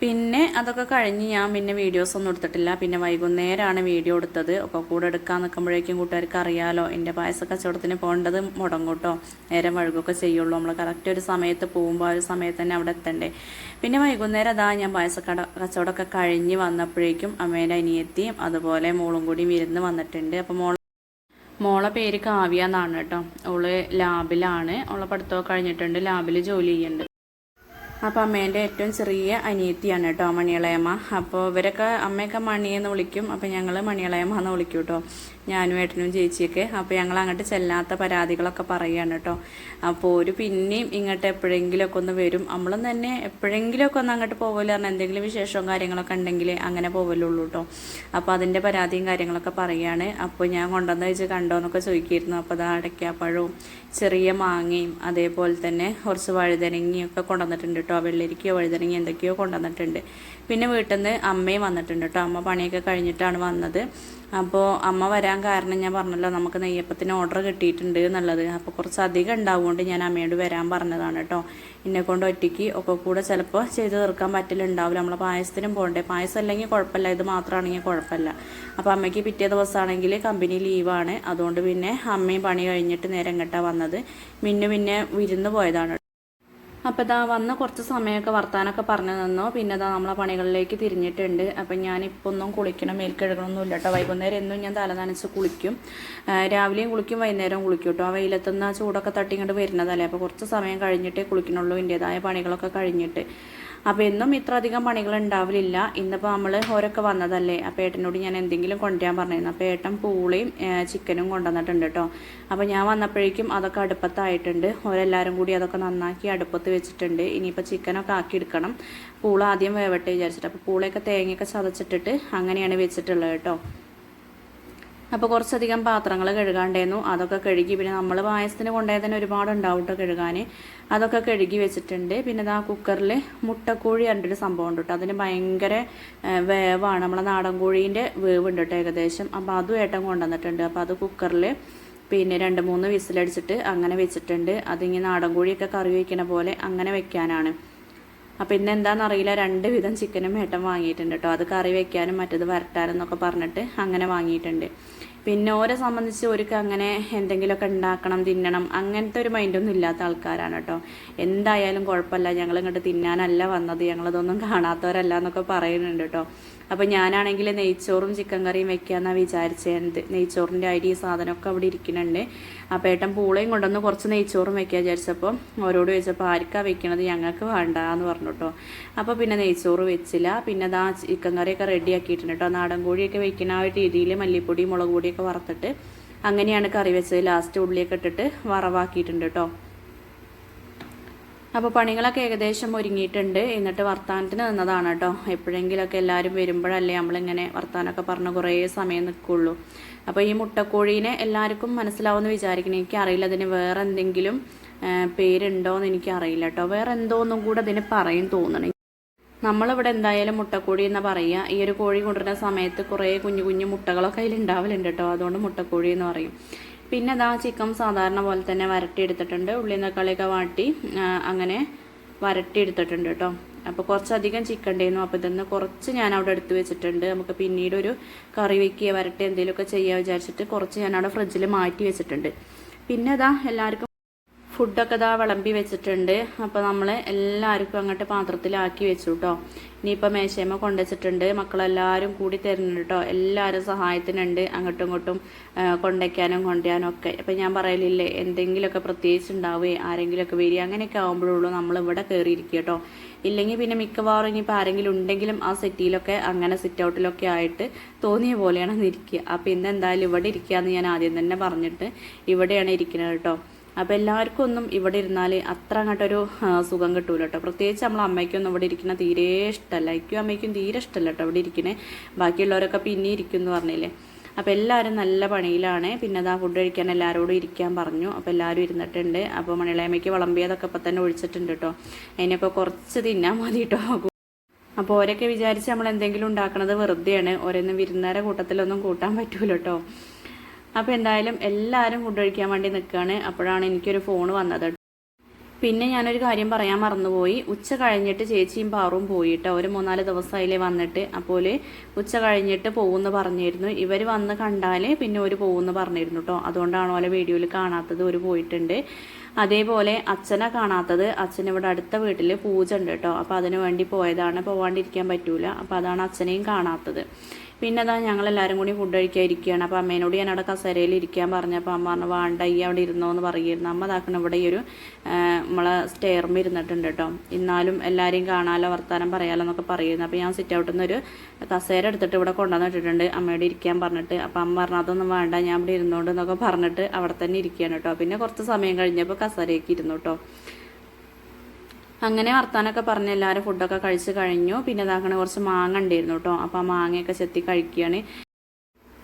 പിന്നെ അതൊക്കെ കഴിഞ്ഞ് ഞാൻ പിന്നെ വീഡിയോസ് ഒന്നും എടുത്തിട്ടില്ല. പിന്നെ വൈകുന്നേരമാണ് വീഡിയോ എടുത്തത്. ഒക്കെ കൂടെ എടുക്കാൻ നിൽക്കുമ്പോഴേക്കും കൂട്ടുകാർക്ക് അറിയാലോ എന്റെ പായസ കച്ചവടത്തിന് പോകേണ്ടത് മുടങ്ങൂട്ടോ. നേരം വഴുകൊക്കെ ചെയ്യുള്ളൂ. നമ്മൾ കറക്റ്റ് ഒരു സമയത്ത് പോകുമ്പോൾ ആ ഒരു സമയത്ത് തന്നെ അവിടെ എത്തണ്ടേ. പിന്നെ വൈകുന്നേരം അതാ ഞാൻ പായസ കട കച്ചവടമൊക്കെ കഴിഞ്ഞ് വന്നപ്പോഴേക്കും അമ്മേന്റെ അനിയത്തിയും അതുപോലെ മോളും കൂടി വിരുന്ന് വന്നിട്ടുണ്ട്. അപ്പോൾ മോൾ മോളെ പേര് കാവ്യ എന്നാണ് കേട്ടോ. ഓൾ ലാബിലാണ്. ഓളെ പഠിത്തമൊക്കെ കഴിഞ്ഞിട്ടുണ്ട്. ലാബിൽ ജോലി ചെയ്യുന്നുണ്ട്. അപ്പോൾ അമ്മേന്റെ ഏറ്റവും ചെറിയ അനിയത്തിയാണ് കേട്ടോ മണിയളയമ്മ. അപ്പോൾ ഇവരൊക്കെ അമ്മയൊക്കെ മണിയെന്ന് വിളിക്കും. അപ്പോൾ ഞങ്ങൾ മണിയളയമ്മ എന്ന് വിളിക്കും കേട്ടോ. ഞാനും ഏട്ടനും ചേച്ചിയൊക്കെ. അപ്പോൾ ഞങ്ങൾ അങ്ങോട്ട് ചെല്ലാത്ത പരാതികളൊക്കെ പറയുകയാണ് കേട്ടോ. അപ്പോൾ ഒരു പിന്നെയും ഇങ്ങോട്ട് എപ്പോഴെങ്കിലുമൊക്കെ ഒന്ന് വരും. നമ്മളും തന്നെ എപ്പോഴെങ്കിലുമൊക്കെ ഒന്ന് അങ്ങോട്ട് പോകൽ പറഞ്ഞാൽ എന്തെങ്കിലും വിശേഷവും കാര്യങ്ങളൊക്കെ ഉണ്ടെങ്കിൽ അങ്ങനെ പോകലുള്ളൂ കേട്ടോ. അപ്പോൾ അതിന്റെ പരാതിയും കാര്യങ്ങളൊക്കെ പറയുകയാണ് അപ്പോൾ ഞാൻ കൊണ്ടുവന്ന് വെച്ച് കണ്ടോ എന്നൊക്കെ ചോദിക്കായിരുന്നു. അപ്പോൾ അത് അടയ്ക്കാപ്പഴവും ചെറിയ മാങ്ങയും അതേപോലെ തന്നെ കുറച്ച് വഴുതനങ്ങയും ഒക്കെ കൊണ്ടുവന്നിട്ടുണ്ട് കേട്ടോ. വെള്ളരിക്കയോ വഴുതനങ്ങയോ എന്തൊക്കെയോ കൊണ്ടുവന്നിട്ടുണ്ട്. പിന്നെ വീട്ടിൽ നിന്ന് അമ്മയും വന്നിട്ടുണ്ട് കേട്ടോ അമ്മ പണിയൊക്കെ കഴിഞ്ഞിട്ടാണ് വന്നത്. അപ്പോൾ അമ്മ വരാൻ കാരണം ഞാൻ പറഞ്ഞല്ലോ നമുക്ക് നെയ്യപ്പത്തിന് ഓർഡർ കിട്ടിയിട്ടുണ്ട് എന്നുള്ളത്. അപ്പോൾ കുറച്ച് അധികം ഉണ്ടാവുകൊണ്ട് ഞാൻ അമ്മയോട് വരാൻ പറഞ്ഞതാണ് കേട്ടോ എന്നെ കൊണ്ട് ഒറ്റയ്ക്ക് ഒക്കെ കൂടെ ചിലപ്പോൾ ചെയ്ത് തീർക്കാൻ പറ്റലുണ്ടാവില്ല. നമ്മളെ പായസത്തിനും പോകണ്ടേ പായസം അല്ലെങ്കിൽ കുഴപ്പമില്ല. ഇത് മാത്രമാണെങ്കിൽ കുഴപ്പമില്ല. അപ്പോൾ അമ്മയ്ക്ക് പിറ്റേ ദിവസമാണെങ്കിൽ കമ്പനി ലീവാണ് അതുകൊണ്ട് പിന്നെ അമ്മയും പണി കഴിഞ്ഞിട്ട് നേരം എങ്ങോട്ടാണ് വന്നത്? മിന്നു പിന്നെ വിരുന്ന് പോയതാണ് അപ്പോൾ ഇതാ വന്ന് കുറച്ച് സമയമൊക്കെ വർത്താനൊക്കെ പറഞ്ഞു നിന്നു. പിന്നെ ഇതാ നമ്മളെ പണികളിലേക്ക് തിരിഞ്ഞിട്ടുണ്ട്. അപ്പം ഞാനിപ്പോൾ ഒന്നും കുളിക്കണം മേൽക്കഴുകണമൊന്നുമില്ല കേട്ടോ വൈകുന്നേരം എന്നും ഞാൻ തല നനച്ച് കുളിക്കും. രാവിലെയും കുളിക്കും വൈകുന്നേരം കുളിക്കും കേട്ടോ ആ വെയിലത്തുനിന്ന് ആ ചൂടൊക്കെ തട്ടി ഇങ്ങോട്ട് വരുന്നതല്ലേ? അപ്പോൾ കുറച്ച് സമയം കഴിഞ്ഞിട്ടേ കുളിക്കണുള്ളൂ എന്റേതായ പണികളൊക്കെ കഴിഞ്ഞിട്ട്. അപ്പോൾ എന്നും ഇത്ര അധികം പണികൾ ഉണ്ടാവില്ല ഇന്നിപ്പോൾ നമ്മൾ ഓരൊക്കെ വന്നതല്ലേ? അപ്പോൾ ഏട്ടനോട് ഞാൻ എന്തെങ്കിലും കൊണ്ടുവരാൻ പറഞ്ഞിരുന്നു. അപ്പോൾ ഏട്ടൻ പൂളയും ചിക്കനും കൊണ്ടുവന്നിട്ടുണ്ട് കേട്ടോ അപ്പോൾ ഞാൻ വന്നപ്പോഴേക്കും അതൊക്കെ അടുപ്പത്തായിട്ടുണ്ട്. ഓരെല്ലാവരും കൂടി അതൊക്കെ നന്നാക്കി അടുപ്പത്ത് വെച്ചിട്ടുണ്ട്. ഇനിയിപ്പോൾ ചിക്കനൊക്കെ ആക്കി എടുക്കണം പൂള ആദ്യം വേവട്ടെ വിചാരിച്ചിട്ട്. അപ്പോൾ പൂളയൊക്കെ തേങ്ങയൊക്കെ ചതച്ചിട്ടിട്ട് അങ്ങനെയാണ് വെച്ചിട്ടുള്ളത് കേട്ടോ അപ്പോൾ കുറച്ചധികം പാത്രങ്ങൾ കഴുകാണ്ടായിരുന്നു. അതൊക്കെ കഴുകി പിന്നെ നമ്മൾ പായസത്തിന് കൊണ്ടുപോയാൽ തന്നെ ഒരുപാട് ഉണ്ടാവും കേട്ടോ കഴുകാൻ അതൊക്കെ കഴുകി വെച്ചിട്ടുണ്ട്. പിന്നെ ഇതാ കുക്കറിൽ മുട്ടക്കോഴി കണ്ടിട്ട് സംഭവം ഉണ്ട് കേട്ടോ അതിന് ഭയങ്കര വേവാണ്. നമ്മളെ നാടൻ കോഴീന്റെ വേവ് ഉണ്ട് കേട്ടോ ഏകദേശം. അപ്പോൾ അതും ഏട്ടൻ കൊണ്ടുവന്നിട്ടുണ്ട്. അപ്പോൾ അത് കുക്കറിൽ പിന്നെ രണ്ട് മൂന്ന് വിസിലടിച്ചിട്ട് അങ്ങനെ വെച്ചിട്ടുണ്ട്. അതിങ്ങനെ നാടൻ കോഴിയൊക്കെ കറി വയ്ക്കണ പോലെ അങ്ങനെ വെക്കാനാണ്. അപ്പോൾ ഇന്ന് എന്താണെന്നറിയില്ല രണ്ട് വിധം ചിക്കനും ഏട്ടൻ വാങ്ങിയിട്ടുണ്ട് കേട്ടോ അത് കറി വെക്കാനും മറ്റത് വരട്ടാനും എന്നൊക്കെ പറഞ്ഞിട്ട് അങ്ങനെ വാങ്ങിയിട്ടുണ്ട്. പിന്നെ ഓരെ സംബന്ധിച്ച് ഓർക്ക് അങ്ങനെ എന്തെങ്കിലുമൊക്കെ ഉണ്ടാക്കണം തിന്നണം അങ്ങനത്തെ ഒരു മൈൻഡൊന്നും ഇല്ലാത്ത ആൾക്കാരാണ് കേട്ടോ എന്തായാലും കുഴപ്പമില്ല. ഞങ്ങൾ ഇങ്ങോട്ട് തിന്നാനല്ല വന്നത്. ഞങ്ങളിതൊന്നും കാണാത്തവരല്ല എന്നൊക്കെ പറയുന്നുണ്ട് കേട്ടോ അപ്പോൾ ഞാനാണെങ്കിൽ നെയ്ച്ചോറും ചിക്കൻ കറിയും വെക്കാമെന്നാണ് വിചാരിച്ചത് നെയ്ച്ചോറിന്റെ അരി സാധനമൊക്കെ അവിടെ ഇരിക്കുന്നുണ്ട്. അപ്പോൾ ഏട്ടൻ പൂളയും കൊണ്ടുവന്ന് കുറച്ച് നെയ്ച്ചോറും വെക്കാൻ വിചാരിച്ചപ്പോൾ അവരോട് ചോദിച്ചപ്പോൾ ആർക്കാ വെക്കണത് ഞങ്ങൾക്ക് വേണ്ട എന്ന് പറഞ്ഞു കേട്ടോ അപ്പോൾ പിന്നെ നെയ്ച്ചോറ് വെച്ചില്ല. പിന്നെ അതാ ചിക്കൻ കറിയൊക്കെ റെഡിയാക്കിയിട്ടുണ്ട് കേട്ടോ നാടൻ കോഴിയൊക്കെ വെക്കുന്ന ആ ഒരു രീതിയിൽ മല്ലിപ്പൊടി മുളക് പൊടിയൊക്കെ വറുത്തിട്ട് അങ്ങനെയാണ് കറി വെച്ചത്. ലാസ്റ്റ് ഉള്ളിയൊക്കെ ഇട്ടിട്ട് വറവാക്കിയിട്ടുണ്ട് കേട്ടോ അപ്പോൾ പണികളൊക്കെ ഏകദേശം ഒരുങ്ങിയിട്ടുണ്ട്. എന്നിട്ട് വർത്താനത്തിന് നിന്നതാണ് കേട്ടോ. എപ്പോഴെങ്കിലൊക്കെ എല്ലാവരും വരുമ്പോഴല്ലേ നമ്മളിങ്ങനെ വർത്താനമൊക്കെ പറഞ്ഞ് കുറേ സമയം നിൽക്കുള്ളൂ. അപ്പോൾ ഈ മുട്ടക്കോഴീനെ എല്ലാവർക്കും മനസ്സിലാവുമെന്ന് വിചാരിക്കണം എനിക്കറിയില്ല അതിന് വേറെ എന്തെങ്കിലും ആ, എനിക്ക് അറിയില്ല കേട്ടോ. വേറെ എന്തോ ഒന്നും കൂടെ അതിന് പറയും തോന്നണം. നമ്മളിവിടെ എന്തായാലും മുട്ടക്കോഴി എന്ന് പറയുക ഈ ഒരു കോഴി കൊണ്ടുവരുന്ന സമയത്ത് കുറേ കുഞ്ഞു കുഞ്ഞു മുട്ടകളൊക്കെ അതിൽ ഉണ്ടാവലുണ്ട് കേട്ടോ. അതുകൊണ്ട് മുട്ടക്കോഴി എന്ന് പറയും. പിന്നെ അതാ ചിക്കൻ സാധാരണ പോലെ തന്നെ വരട്ടി എടുത്തിട്ടുണ്ട് ഉള്ളി തക്കാളിയൊക്കെ വാട്ടി അങ്ങനെ വരട്ടി എടുത്തിട്ടുണ്ട് കേട്ടോ അപ്പോൾ കുറച്ചധികം ചിക്കൻ ഉണ്ടായിരുന്നു. അപ്പോൾ ഇതൊന്ന് കുറച്ച് ഞാൻ അവിടെ എടുത്ത് വെച്ചിട്ടുണ്ട്. നമുക്ക് പിന്നീട് ഒരു കറി വെക്കുക വരട്ടി എന്തെങ്കിലുമൊക്കെ ചെയ്യുക വിചാരിച്ചിട്ട് കുറച്ച് ഞാൻ അവിടെ ഫ്രിഡ്ജിൽ മാറ്റി വെച്ചിട്ടുണ്ട്. പിന്നെ അതാ എല്ലാവർക്കും ഫുഡൊക്കെ ഇതാ വിളമ്പി വെച്ചിട്ടുണ്ട്. അപ്പോൾ നമ്മൾ എല്ലാവർക്കും അങ്ങോട്ട് പാത്രത്തിലാക്കി വെച്ചു കേട്ടോ ഇനിയിപ്പോൾ മേശേമ കൊണ്ടുവച്ചിട്ടുണ്ട്. മക്കളെല്ലാവരും കൂടി തരുന്നുണ്ട് കേട്ടോ എല്ലാവരും സഹായത്തിനുണ്ട് അങ്ങോട്ടും ഇങ്ങോട്ടും കൊണ്ടയ്ക്കാനും കൊണ്ടുവരാനും ഒക്കെ. അപ്പം ഞാൻ പറയലില്ലേ എന്തെങ്കിലുമൊക്കെ പ്രത്യേകിച്ച് ഉണ്ടാവുകയെ ആരെങ്കിലുമൊക്കെ വരിക അങ്ങനെയൊക്കെ ആകുമ്പോഴുള്ളൂ നമ്മൾ ഇവിടെ കയറിയിരിക്കുക കേട്ടോ ഇല്ലെങ്കിൽ പിന്നെ മിക്കവാറും ഇനിയിപ്പോൾ ആരെങ്കിലും ഉണ്ടെങ്കിലും ആ സെറ്റിയിലൊക്കെ അങ്ങനെ സിറ്റ് ഔട്ടിലൊക്കെ ആയിട്ട് തോന്നിയ പോലെയാണ് ഇരിക്കുക അപ്പോൾ ഇന്ന് എന്തായാലും ഇവിടെ ഇരിക്കുക എന്ന് ഞാൻ ആദ്യം തന്നെ പറഞ്ഞിട്ട് ഇവിടെയാണ് ഇരിക്കുന്നത് കേട്ടോ അപ്പോൾ എല്ലാവർക്കും ഒന്നും ഇവിടെ ഇരുന്നാൽ അത്ര അങ്ങോട്ടൊരു സുഖം കിട്ടൂല കേട്ടോ പ്രത്യേകിച്ച് നമ്മൾ അമ്മയ്ക്കൊന്നും ഇവിടെ ഇരിക്കുന്ന തീരെ ഇഷ്ടമല്ല എനിക്കും അമ്മയ്ക്കും തീരെ ഇഷ്ടമല്ല കേട്ടോ ഇവിടെ ഇരിക്കണേ. ബാക്കിയുള്ളവരൊക്കെ പിന്നെ ഇരിക്കും എന്ന് പറഞ്ഞില്ലേ. അപ്പോൾ എല്ലാവരും നല്ല പണിയിലാണ്. പിന്നെ അതാ ഫുഡ് കഴിക്കാൻ എല്ലാവരോടും ഇരിക്കാൻ പറഞ്ഞു. അപ്പോൾ എല്ലാവരും ഇരുന്നിട്ടുണ്ട്. അപ്പോൾ മണിളയമ്മയ്ക്ക് വിളമ്പിയതൊക്കെ ഇപ്പം തന്നെ ഒഴിച്ചിട്ടുണ്ട് കേട്ടോ അതിനൊക്കെ കുറച്ച് തിന്നാൻ മതി കേട്ടോ അപ്പോൾ ഓരൊക്കെ വിചാരിച്ച് നമ്മൾ എന്തെങ്കിലും ഉണ്ടാക്കണത് വെറുതെയാണ്. ഓരോന്നും വിരുന്നേരെ കൂട്ടത്തിലൊന്നും കൂട്ടാൻ പറ്റൂല കേട്ടോ അപ്പോൾ എന്തായാലും എല്ലാവരും ഫുഡ് കഴിക്കാൻ വേണ്ടി നിൽക്കുകയാണ് അപ്പോഴാണ് എനിക്കൊരു ഫോൺ വന്നത് പിന്നെ ഞാനൊരു കാര്യം പറയാൻ മറന്നുപോയി. ഉച്ച കഴിഞ്ഞിട്ട് ചേച്ചിയും പാറും പോയിട്ടോ. ഒരു മൂന്നാൽ ദിവസമായില്ലേ വന്നിട്ട്. അപ്പോൾ ഉച്ച കഴിഞ്ഞിട്ട് പോകുമെന്ന് പറഞ്ഞിരുന്നു. ഇവർ വന്ന് കണ്ടാൽ പിന്നെ ഒരു പോകുമെന്ന് പറഞ്ഞിരുന്നു കേട്ടോ അതുകൊണ്ടാണ് ഓലെ വീഡിയോയിൽ കാണാത്തത് ഒരു പോയിട്ടുണ്ട്. അതേപോലെ അച്ഛനെ കാണാത്തത്. അച്ഛൻ ഇവിടെ അടുത്ത വീട്ടിൽ പൂജ ഉണ്ട് കേട്ടോ അപ്പോൾ അതിനു വേണ്ടി പോയതാണ്. പോവാണ്ടിരിക്കാൻ പറ്റൂല. അപ്പോൾ അതാണ് അച്ഛനെയും കാണാത്തത്. പിന്നെ അതാ ഞങ്ങളെല്ലാവരും കൂടി ഫുഡ് കഴിക്കാൻ ഇരിക്കുകയാണ്. അപ്പോൾ അമ്മേനോട് ഞാൻ അവിടെ കസേരയിൽ ഇരിക്കാൻ പറഞ്ഞപ്പോൾ അമ്മ പറഞ്ഞു വേണ്ട ഈ അവിടെ ഇരുന്നോ എന്ന് പറയുമായിരുന്നു അമ്മ താക്കണം ഇവിടെ ഈ ഒരു നമ്മളെ സ്റ്റെയർമ ഇരുന്നിട്ടുണ്ട് കേട്ടോ. ഇന്നാലും എല്ലാവരെയും കാണാലോ വർത്താനം പറയാലോ എന്നൊക്കെ പറയുന്നു അപ്പോൾ ഞാൻ സിറ്റ് ഔട്ടിൽ നിന്ന് ഒരു കസേര എടുത്തിട്ട് ഇവിടെ കൊണ്ടുവന്നിട്ടിട്ടുണ്ട് അമ്മയോട് ഇരിക്കാൻ പറഞ്ഞിട്ട്. അപ്പോൾ അമ്മ പറഞ്ഞു അതൊന്നും വേണ്ട ഞാൻ ഇവിടെ ഇരുന്നോണ്ട് എന്നൊക്കെ പറഞ്ഞിട്ട് അവിടെ തന്നെ ഇരിക്കുകയാണ് കേട്ടോ. പിന്നെ കുറച്ച് സമയം കഴിഞ്ഞപ്പോൾ കസേരയ്ക്ക് ഇരുന്നു കേട്ടോ. അങ്ങനെ വർത്താനൊക്കെ പറഞ്ഞ് എല്ലാവരും ഫുഡൊക്കെ കഴിച്ച് കഴിഞ്ഞു. പിന്നെ ഇതാക്കണ കുറച്ച് മാങ്ങ ഉണ്ടായിരുന്നു കേട്ടോ. അപ്പോൾ ആ മാങ്ങയൊക്കെ ചെത്തി കഴിക്കുകയാണ്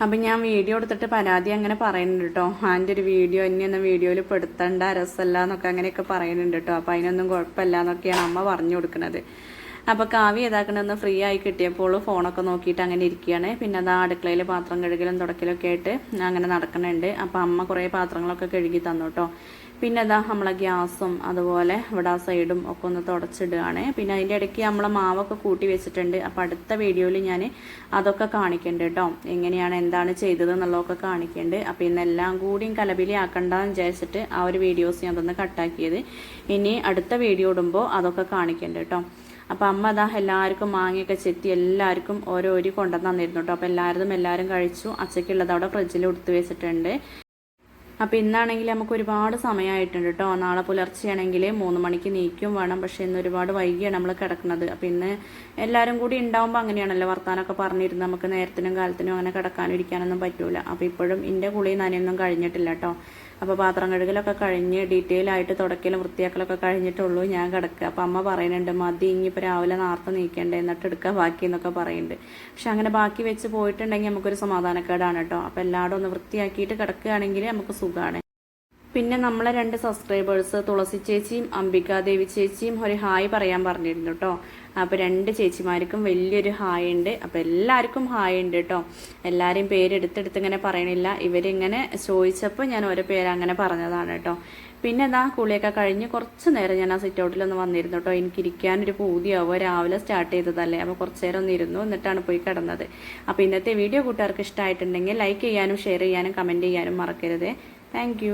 അപ്പം ഞാൻ വീഡിയോ എടുത്തിട്ട് പരാതി അങ്ങനെ പറയുന്നുണ്ട് കേട്ടോ. ആന്റെ ഒരു വീഡിയോ ഇനി ഒന്നും വീഡിയോയിൽ പെടുത്തണ്ട രസമല്ല എന്നൊക്കെ അങ്ങനെയൊക്കെ പറയുന്നുണ്ട് കേട്ടോ. അപ്പം അതിനൊന്നും കുഴപ്പമില്ല എന്നൊക്കെയാണ് അമ്മ പറഞ്ഞു കൊടുക്കുന്നത്. അപ്പോൾ കാവ്യ ഏതാക്കണമെന്ന് ഫ്രീ ആയി കിട്ടിയപ്പോൾ ഫോണൊക്കെ നോക്കിയിട്ട് അങ്ങനെ ഇരിക്കുകയാണ്. പിന്നെ അതാ അടുക്കളയിൽ പാത്രം കഴുകലും തുടക്കലൊക്കെ ആയിട്ട് അങ്ങനെ നടക്കുന്നുണ്ട്. അപ്പോൾ അമ്മ കുറേ പാത്രങ്ങളൊക്കെ കഴുകി തന്നു കേട്ടോ. പിന്നെ അതാ നമ്മളെ ഗ്യാസും അതുപോലെ ഇവിടെ ആ സൈഡും ഒക്കെ ഒന്ന് തുടച്ചിടുകയാണ്. പിന്നെ അതിന്റെ ഇടയ്ക്ക് നമ്മളെ മാവൊക്കെ കൂട്ടി വെച്ചിട്ടുണ്ട്. അപ്പോൾ അടുത്ത വീഡിയോയിൽ ഞാൻ അതൊക്കെ കാണിക്കുന്നുണ്ട് കേട്ടോ. എങ്ങനെയാണ് എന്താണ് ചെയ്തത് എന്നുള്ളതൊക്കെ കാണിക്കുന്നുണ്ട് അപ്പോൾ ഇന്നെല്ലാം കൂടിയും കലബിലി ആക്കണ്ടെന്ന് വിചാരിച്ചിട്ട് ആ ഒരു വീഡിയോസ് ഞാൻ അതൊന്ന് കട്ടാക്കിയത്. ഇനി അടുത്ത വീഡിയോ ഇടുമ്പോൾ അതൊക്കെ കാണിക്കുന്നുണ്ട് കേട്ടോ. അപ്പോൾ അമ്മ അതാ എല്ലാവർക്കും മാങ്ങയൊക്കെ ചെത്തി എല്ലാവർക്കും ഓരോ ഒരു കൊണ്ടുവന്ന് തന്നിരുന്നു കേട്ടോ. അപ്പോൾ എല്ലാവരും എല്ലാവരും കഴിച്ചു. അച്ചയ്ക്കുള്ളത് അവിടെ ഫ്രിഡ്ജിൽ എടുത്ത് വെച്ചിട്ടുണ്ട്. അപ്പോൾ ഇന്നാണെങ്കിൽ നമുക്ക് ഒരുപാട് സമയമായിട്ടുണ്ട് കേട്ടോ. നാളെ പുലർച്ചെയാണെങ്കിൽ മൂന്ന് മണിക്ക് നീക്കും വേണം. പക്ഷേ ഇന്ന് ഒരുപാട് വൈകിയാണ് നമ്മൾ കിടക്കുന്നത്. അപ്പോൾ ഇന്ന് എല്ലാവരും കൂടി ഉണ്ടാവുമ്പോൾ അങ്ങനെയാണല്ലോ വർത്താനൊക്കെ പറഞ്ഞിരുന്ന് നമുക്ക് നേരത്തിനും കാലത്തിനും അങ്ങനെ കിടക്കാനും ഇരിക്കാനൊന്നും പറ്റൂല. അപ്പോൾ ഇപ്പോഴും എന്റെ കുളി നനയൊന്നും കഴിഞ്ഞിട്ടില്ല കേട്ടോ. അപ്പോൾ പാത്രം കഴുകലൊക്കെ കഴിഞ്ഞ് ഡീറ്റെയിൽ ആയിട്ട് തുടക്കലും വൃത്തിയാക്കലൊക്കെ കഴിഞ്ഞിട്ടുള്ളൂ ഞാൻ കിടക്കുക. അപ്പോൾ അമ്മ പറയുന്നുണ്ട് മതി ഇനിയിപ്പോൾ രാവിലെ നേരത്തെ നീക്കണ്ടേ എന്നിട്ട് എടുക്കുക ബാക്കി എന്നൊക്കെ പറയുന്നുണ്ട്. പക്ഷെ അങ്ങനെ ബാക്കി വെച്ച് പോയിട്ടുണ്ടെങ്കിൽ നമുക്കൊരു സമാധാനക്കേടാണ് കേട്ടോ അപ്പോൾ എല്ലായിടും ഒന്ന് വൃത്തിയാക്കിയിട്ട് കിടക്കുകയാണെങ്കിൽ നമുക്ക് സുഖമാണ് പിന്നെ നമ്മളെ രണ്ട് സബ്സ്ക്രൈബേഴ്സ് തുളസി ചേച്ചിയും അംബികാദേവി ചേച്ചിയും ഒരു ഹായ് പറയാൻ പറഞ്ഞിരുന്നു കേട്ടോ അപ്പോൾ രണ്ട് ചേച്ചിമാർക്കും വലിയൊരു ഹായ് ഉണ്ട്. അപ്പോൾ എല്ലാവർക്കും ഹായ് ഉണ്ട് കേട്ടോ എല്ലാവരെയും പേരെടുത്തെടുത്ത് ഇങ്ങനെ പറയണില്ല. ഇവരിങ്ങനെ ചോദിച്ചപ്പോൾ ഞാൻ ഓരോ പേര് അങ്ങനെ പറഞ്ഞതാണ് കേട്ടോ പിന്നെ എന്താ കുളിയൊക്കെ കഴിഞ്ഞ് കുറച്ച് നേരം ഞാൻ ആ സിറ്റ് ഔട്ടിലൊന്ന് വന്നിരുന്നു കേട്ടോ എനിക്ക് ഇരിക്കാനൊരു പൂതിയാവുക രാവിലെ സ്റ്റാർട്ട് ചെയ്തതല്ലേ. അപ്പോൾ കുറച്ച് നേരം ഒന്ന് ഇരുന്നു. എന്നിട്ടാണ് പോയി കിടന്നത്. അപ്പോൾ ഇന്നത്തെ വീഡിയോ കൂട്ടുകാർക്ക് ഇഷ്ടമായിട്ടുണ്ടെങ്കിൽ ലൈക്ക് ചെയ്യാനും ഷെയർ ചെയ്യാനും കമന്റ് ചെയ്യാനും മറക്കരുത്. താങ്ക്